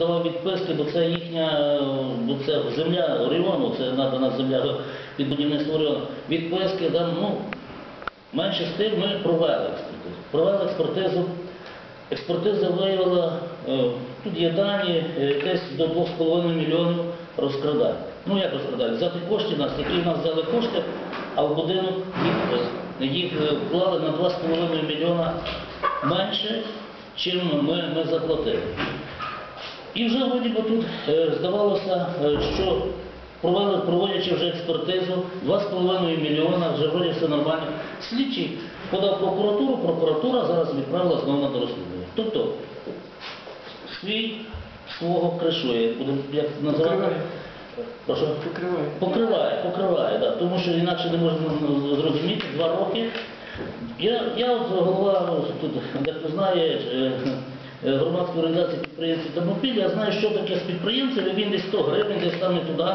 Давав відписки, бо це їхня, е, бо це земля Оріону, це надана земля під будівництво Оріону. Відписки, там, ну, менше з тим ми провели експертизу. Провели експертизу. Експертиза виявила, е, тут є дані, е, десь до 2,5 мільйонів розкрадань. Ну як розкрадань? Взяти кошти нас, які в нас взяли кошти, а в будинок їх, їх вклали на 2,5 мільйона менше, чим ми, ми заплатили. І вже вроді би тут е, здавалося, е, що проводячи вже експертизу, 2,5 мільйона, вже вроді все нормально. Слідчий подав прокуратуру, прокуратура зараз відправила знову на розслідування. Тобто свій свого кришує, як називати? Покриває. Покриває. Покриває, покриває, да, тому що інакше не можна зрозуміти два роки. Я, я от голова тут, дехто знає, е, громадської організації підприємців та я знаю, що таке з підприємцем, і він десь 100 гривень, десь там і туди.